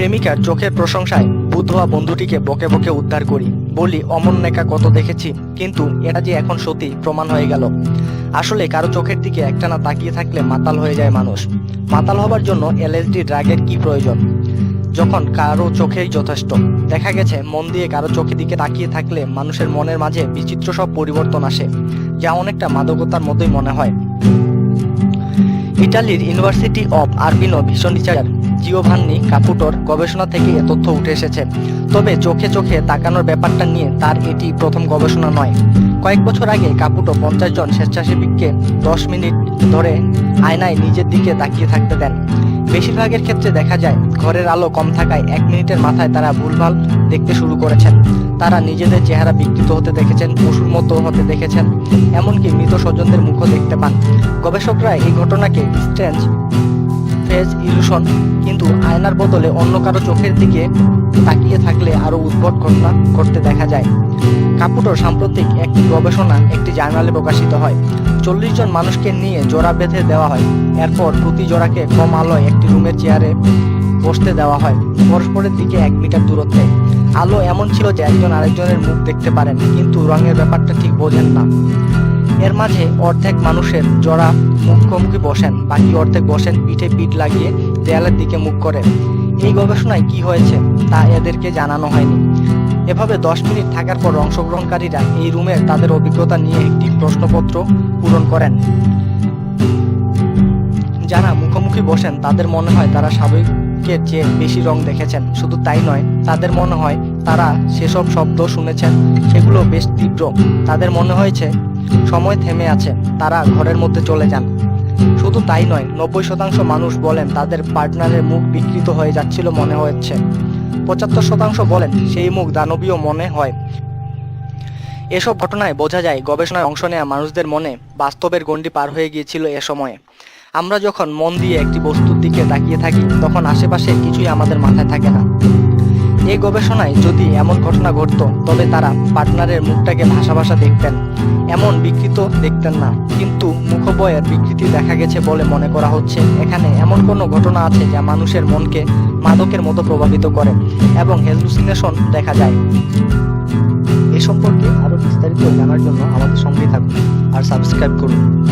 প্রেমিকার চোখের প্রশংসায় হওয়া বন্ধুটিকে বকে বকে উদ্ধার করি। বলি, অমন নেকা কত দেখেছি, কিন্তু এটা যে এখন সত্যি প্রমাণ হয়ে গেল। আসলে কারও চোখের দিকে একটানা তাকিয়ে থাকলে মাতাল হয়ে যায় মানুষ। মাতাল হবার জন্য এলএসডি ড্রাগের কি প্রয়োজন? যখন কারও চোখেই যথেষ্ট। দেখা গেছে, মন দিয়ে কারও চোখের দিকে তাকিয়ে থাকলে মানুষের মনের মাঝে বিচিত্র সব পরিবর্তন আসে, যা অনেকটা মাদকতার মতোই মনে হয়। ইটালির ইউনিভার্সিটি অফ আরবিনো ভীষণ রিচার্জার জিওভান্নি কাপুটোর গবেষণা থেকে এ তথ্য উঠে এসেছে। তবে চোখে চোখে তাকানোর ব্যাপারটা নিয়ে তার এটি প্রথম গবেষণা নয়। কয়েক বছর আগে কাপুটো পঞ্চাশ জন স্বেচ্ছাসেবীকে দশ মিনিট ধরে আয়নায় নিজের দিকে তাকিয়ে থাকতে দেন। বেশিরভাগের ক্ষেত্রে দেখা যায়, ঘরের আলো কম থাকায় এক মিনিটের মাথায় তারা ভুলভাল দেখতে শুরু করেছেন। তারা নিজেদের চেহারা বিকৃত হতে দেখেছেন, পশুর মতো হতে দেখেছেন, এমনকি মৃত স্বজনদের মুখও দেখতে পান। গবেষকরা এই ঘটনাকে স্ট্রেঞ্জ ফেজ ইলুশন কিন্তু আয়নার বদলে অন্য কারও চোখের দিকে তাকিয়ে থাকলে আরও উদ্ভট ঘটনা ঘটতে দেখা যায়। কাপুটোর সাম্প্রতিক একটি গবেষণা একটি জার্নালে প্রকাশিত হয়। চল্লিশ জন মানুষকে নিয়ে জোড়া বেঁধে দেওয়া হয়। এরপর প্রতি জোড়াকে কম আলোয় একটি রুমের চেয়ারে বসতে দেওয়া হয়। পরস্পরের দিকে এক মিটার দূরত্বে। আলো এমন ছিল যে একজন আরেকজনের মুখ দেখতে পারেন, কিন্তু রঙের ব্যাপারটা ঠিক বোঝেন না। এর মাঝে অর্ধেক মানুষের জোড়া মুখোমুখি বসেন, বাকি অর্ধেক বসেন, পিঠে পিঠ লাগিয়ে দেয়ালের দিকে মুখ করে এই গবেষণায় কি হয়েছে তা এদেরকে জানানো হয়নি। এভাবে দশ মিনিট থাকার পর অংশগ্রহণকারীরা এই রুমে তাদের অভিজ্ঞতা নিয়ে একটি প্রশ্নপত্র পূরণ করেন। যারা মুখোমুখি বসেন, তাদের মনে হয় তারা স্বাভাবিকের চেয়ে বেশি রং দেখেছেন। শুধু তাই নয়, তাদের মনে হয় তারা সেসব শব্দ শুনেছেন। সেগুলো বেশ তীব্র। তাদের মনে হয়েছে, সময় থেমে আছে, তারা ঘরের মধ্যে চলে যান। শুধু তাই নয়, নব্বই শতাংশ মানুষ বলেন তাদের পার্টনারের মুখ বিকৃত হয়ে যাচ্ছিল মনে হচ্ছে পঁচাত্তর শতাংশ বলেন সেই মুখ দানবীয় মনে হয়। এসব ঘটনায় বোঝা যায়, গবেষণায় অংশ নেওয়া মানুষদের মনে বাস্তবের গণ্ডি পার হয়ে গিয়েছিল এ সময়ে। আমরা যখন মন দিয়ে একটি বস্তুর দিকে তাকিয়ে থাকি, তখন আশেপাশে কিছুই আমাদের মাথায় থাকে না। এই গবেষণায় যদি এমন ঘটনা ঘটত, তবে তারা পার্টনারের মুখটাকে ভাষা ভাষা দেখতেন। এমন বিকৃত দেখতেন না। কিন্তু মুখবয়ের বিকৃতি দেখা গেছে বলে মনে করা হচ্ছে। এখানে এমন কোনো ঘটনা আছে যা মানুষের মনকে মাদকের মতো প্রভাবিত করে এবং হেলুসিনেশন দেখা যায়। এ সম্পর্কে আরও বিস্তারিত জানার জন্য আমাদের সঙ্গেই থাকুন আর সাবস্ক্রাইব করুন।